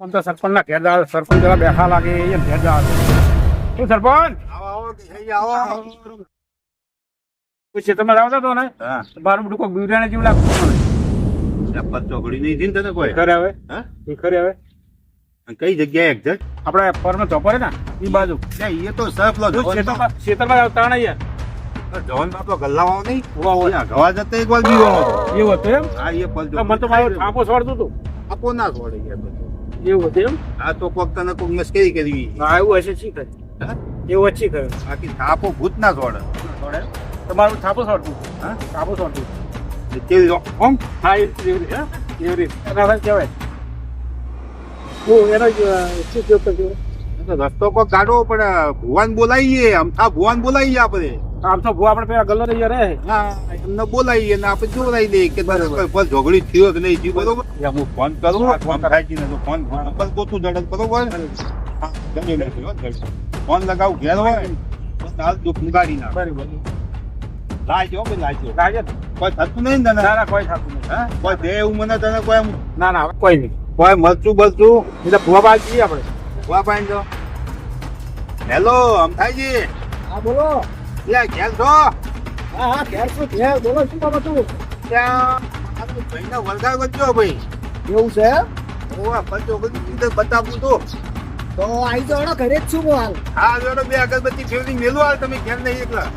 તો સરપંચ ના ઘેર સરપંચ જરા બેઠા લાગે એ ઘેરદાર શું સરપંચ? પૂછે તમે આવતા તો ને? હા. મારું બધું કોઈ બિરાને જેવું લાગતું ચોકડી નહીં થઈ તને કોઈ? ખરે હવે ખરે હવે કઈ જગ્યાએ એક્ઝેક્ટ આપણે ફોર્મ ચોપર ને એ બાજુ. એ તો સર લો ખેતરમાં આવતા ને યાર જવાન બાપો ગલ્લાવાળો નહીં. ગવા જતા એક વાર બીવાનો હતો. એવું હતું એમ? હા એ પલ તો મને તો મારું છોડતું હતું. આપો ના છોડે યાર. એવું હતું એમ? આ તો કોક તને કોક મસ્કરી કરી હા એવું હશે શી કરે? હા? એવું હશે કરે? બાકી થાપો ભૂત ના છોડે છોડે તમારું થાપો છોડતું હા? થાપો છોડતું કેવી હા એવી રીતે? એવી રીતે? કહેવાય. હું એનો શું ઉપયોગ કરજો રસ્તો કોક ગાડો પણ ભુવાન બોલાવીએ. અમથા ભુવાન બોલાવીએ આપણે. આમ તો ભૂ આપણે પેલા ગલ્લો રહી રહે હા એમને બોલાવીએ ને આપણે જોડાઈ દઈએ કે કોઈ કોઈ ઝઘડી થયો કે નહીં થયું બરોબર? હું ફોન કરું ફોન થાય ને તો ફોન બસ ગોતું જડત બરોબર. ફોન લગાવું ઘેર હોય તો હાલ દુઃખ ના નાખ. બરાબર. લાજો બે લાજો ને? કોઈ થતું નહીં ને તને? ના ના કોઈ થતું નહીં. હા? કોઈ દે એવું મને તને કોઈ ના ના કોઈ નહીં. કોઈ મરચું બરચું? એટલે ભૂવા પાડી જઈએ આપણે. ભૂવા પાડી દો. હેલો અમથાઈજી હા બોલો. લે ઘેર છો હા હા ઘેર શું ઘેર. બોલો શું બાબત તું ત્યાં ભાઈનો વરસાદ વધ્યો ભાઈ. એવું છે? ઓવા પંચો બધું બતાવું તો. તો આવી ને ઘરે જ છું હું હાલ. હા જોડો બે અગરબત્તી ફેરવી મેલું હાલ તમે ઘેર નહીં એકલા.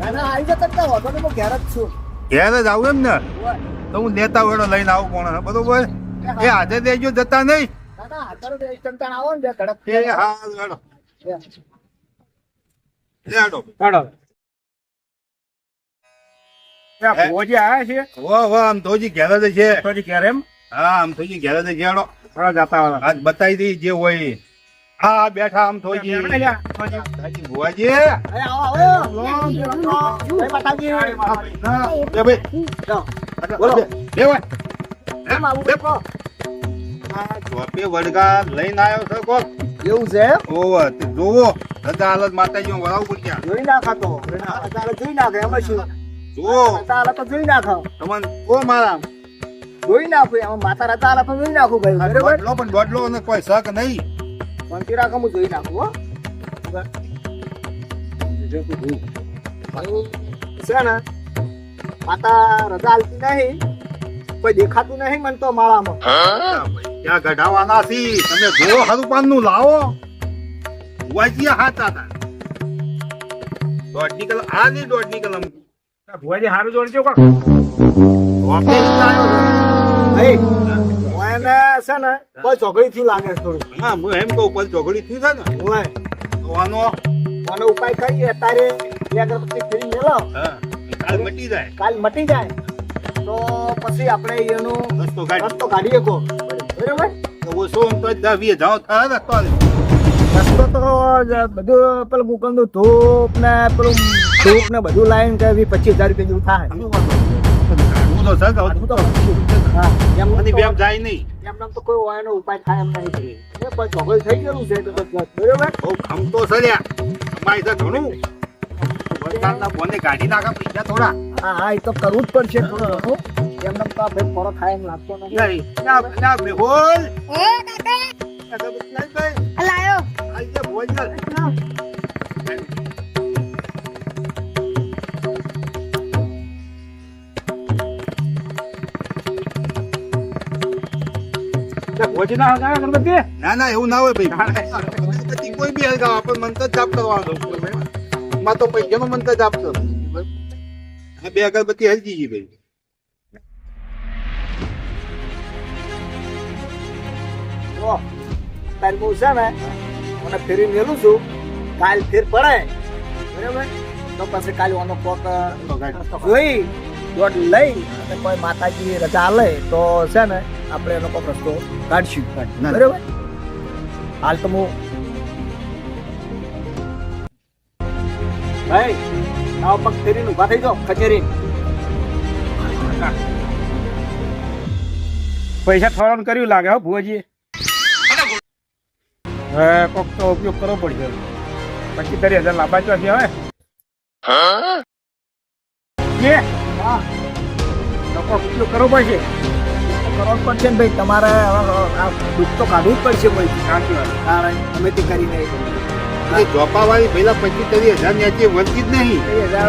ના ના આવી જાઓ કરતા હોતો ને હું ઘેર જ છું. ઘેર જ આવું એમ ને? તો હું લેતા વેડો લઈને આવું કોણ બરોબર? એ આજે દેજો જતા નહીં. ના ના ચમચાણ આવો ને બે કડક હા વેડો લેડો. ત્યાં ભુવાજી છે? વાહ વાહ આમ તોજી ઘેર જ છે. તો ઘેર એમ? હા આમ તોજી ઘેર જ છે હેડો. જતા વાળા. આજ બતાવી દઈ જે હોય. હા બેઠા આમ થોજી હાજી, ભુવાજી. હા, બે ભાઈ બોલો. બે ભાઈ બે. આ ચોપે વડગા લઈને આવ્યો છે કોક એવું છે ઓવ જોવો. રજા હાલત માતાજી વળાવું પડ્યા. જોઈ નાખાતો જોઈ નાખે એમાં શું જોવો તારે તો જોઈ નાખો તમને ઓ મારા. જોઈ નાખું એમાં માતા રતા આલા તો જોઈ નાખું ભાઈ આ લો પણ દોડલો અને કોઈ શક નહીં. શાંતિ રાખો હું જોઈ નાખું હો. છે ને? માતા રજા હાલતી નહીં. કોઈ દેખાતું નહીં મન તો માળામાં. ત્યાં ગઢાવાના છી? તમે જો હરુપાનનું લાવો. વાજી હાથ હતા દોઢની કલમ આ નહીં દોઢની કલમ. ભુવાજી હારું જોડજો કોક. ચોપે જ લાવ્યો છે ને કોઈ ચોગડી થી લાગે છે થોડું. હા હું એમ કહું પણ થયું છે ને? ઓય. તો આનો આનો ઉપાય કરીએ તારે બે અગરબત્તી ફેરી મેલો કાલ મટી જાય. કાલ મટી જાય. તો પછી આપણે એનો રસ્તો કાઢીએ. કો બરોબર? તો ઓછો તો દસ વીસ જાઓ થાય રસ્તો ને. રસ્તો તો બધું પેલું મુકંદનું ધૂપ ને પેલું ધૂપ ને બધું લાઈન કે પચીસ હજાર રૂપિયા જેવું થાય. તો સર હું તો હા એમ જાય નહીં. એમ નામ તો કોઈ ઉપાય થાય એમ નહીં. એ પણ ચોકડી થઈ ગયેલું છે તો બસ બરોબર? બહુ ખમતો સર્યા અમારી તો ઘણું. વરસાદના બોને કાઢી નાખા પૈસા થોડા. હા હા એ તો કરવું જ પડશે થોડું એમ તો આ ભાઈ થાય એમ લાગતો નથી. ના ના બેહોલ એ દાદા અગરબત્તી ભાઈ. લાયો આઈ જા ભોજ ના ભોજી ના હગાવે ગણપતિ ના ના એવું ના હોય ભાઈ અગરબત્તી કોઈ બી હલગાવો પણ મંત્ર જાપ કરવાનો માં તો પૈસાનો મંત્ર જાપ કરો આ બે અગરબત્તી હલજી ગઈ ભાઈ જો તારી બહુ છે ને મને ફેરી મેલું છું. કાલ ફેર પડે બરાબર? તો પછી કાલે ઓનો કોક જોઈ દોડ લઈ અને કોઈ માતાજી રજા લે તો છે ને આપણે એનો કોક રસ્તો કાઢશું. બરાબર? હાલ તો હું ભાઈ આવો પગ ફેરીને ઊભા થઈ જાઓ કચેરી પૈસા થોડા કર્યું લાગે હો ભુવાજી હવે કોક તો ઉપયોગ કરવો પડશે. પછી ત્રીસ હજાર લાંબા ચોથી આવે કે હા. તો ઉપયોગ કરવો પડશે. કરવો પડશે ને ભાઈ તમારે આ દુઃખ તો કાઢવું જ પડશે ભાઈ સાચી વાત. કારણ અમે તે કરી નહીં. જોપાવાળી પહેલા પચીસ ત્રીસ હજાર ન્યાચી વળતી જ નહીં. હજાર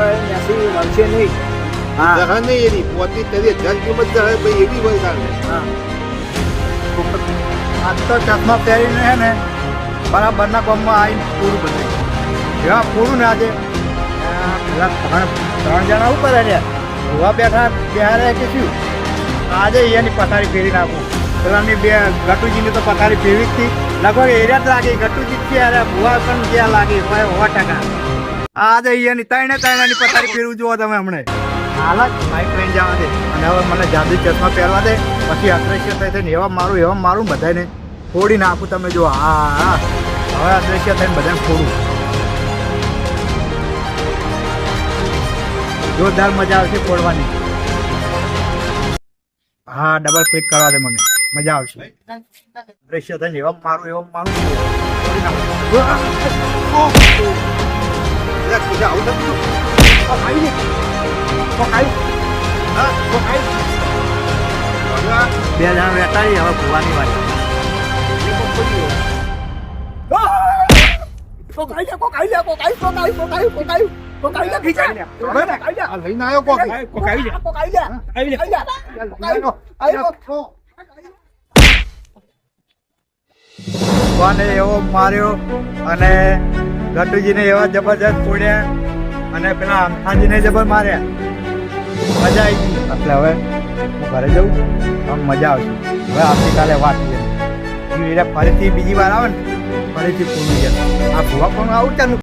મળશે નહીં. હા. નહીં એની પોતી ત્રીસ હજાર કિંમત ભાઈ એવી વળગાડ. હા. આજ તો ચશ્મા પહેરીને હે ને બરાબરના ગામમાં આવીને પૂરું બધું. જેવા પૂરું ના આજે પેલા ત્રણ ત્રણ જણા ઉપર રહ્યા જોવા બેઠા, બેહારે કે શું? આજે એની પથારી ફેરી નાખું. પેલાની બે ગટુજીની તો પથારી ફેરવી જ હતી. લગભગ એરિયા જ લાગી. ગટુજી જ અરે ભુવા પણ જ્યાં લાગી. સો ટકા. આજે અહીંયાની ત્રણે ત્રણેની પથારી ફેરવું જુઓ તમે હમણે. હાલત બાઈક લઈને જવા દે. અને હવે મને જાદુ ચશ્મા પહેરવા દે. પછી અદ્રશ્ય છે થઈને એવા મારું એવા મારું બધાને ફોડી નાખું તમે જો. હા હવે આ દ્રશ્ય થઈને બધાને ફોડું. જોરદાર મજા આવશે ફોડવાની. હા ડબલ ક્લિક કરવા દે મને. મજા આવશે. દ્રશ્ય થઈને એવા મારું એવા મારું. બે જણા બેઠા હવે ભૂવાની વાત. કોક આવી જા, કોક આવી જા, કોક આવી, કોક આવી, કોક આવી, કોક આવી, કોક આવી જા, ખીચા. આવી જા, લઈને આવ્યો કોક કોક આવી જા. કોક આવી જા, આવી જા, આવી જા. આવી, કોક. ભગવાને એવો માર્યો અને ગટુજીને એવા જબરજસ્ત ફોડ્યા અને પેલા આમથાજીને જબર માર્યા મજા આવી એટલે હવે હું ઘરે જઉં આમ મજા આવશે હવે આવતીકાલે વાત છે એટલે ફરીથી બીજી વાર આવે ને. ફરીથી પૂરું જાય આ ભૂવા પણ આવું ચાલુ